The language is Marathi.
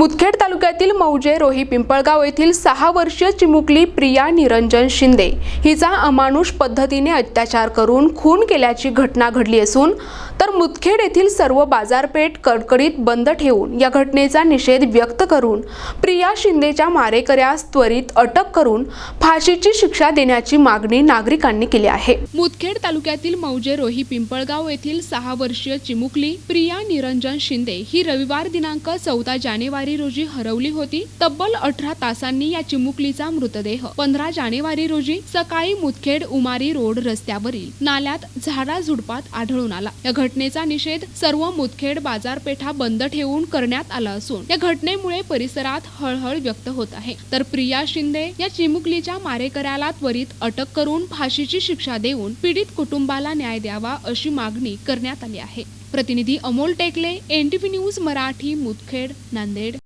मुदखेड तालुक्यातील मौजे रोही पिंपळगाव येथील सहा वर्षीय चिमुकली प्रिया निरंजन शिंदे हिचा अमानुष पद्धतीने अत्याचार करून खून केल्याची घटना घडली असून तर मुदखेड येथील सर्व बाजारपेठ कडकडीत बंद ठेवून या घटनेचा निषेध व्यक्त करून प्रिया शिंदेच्या मारेकऱ्यास त्वरित अटक करून फाशीची शिक्षा देण्याची मागणी नागरिकांनी केली आहे. मुदखेड तालुक्यातील मौजे रोही पिंपळगाव येथील सहा वर्षीय चिमुकली प्रिया निरंजन शिंदे ही रविवार दिनांक चौदा जानेवारी रोजी हरवली होती. तब्बल अठरा तासांनी या चिमुकलीचा मृतदेह. पंधरा जानेवारी रोजी सकाळी मुदखेड उमारी रोड रस्त्यावरील नाल्यात झाडाझुडपात आढळून आला. या घटनेचा निषेध सर्व मुदखेड बाजारपेठा बंद ठेवून करण्यात आला असून या घटनेमुळे परिसरात हळहळ व्यक्त होत आहे. तर प्रिया शिंदे या चिमुकलीच्या मारेकऱ्याला त्वरित अटक करून फाशीची शिक्षा देऊन पीडित कुटुंबाला न्याय द्यावा अशी मागणी करण्यात आली आहे. प्रतिनिधी Amol Tekale N T V news Marathi Mudkhed Nanded.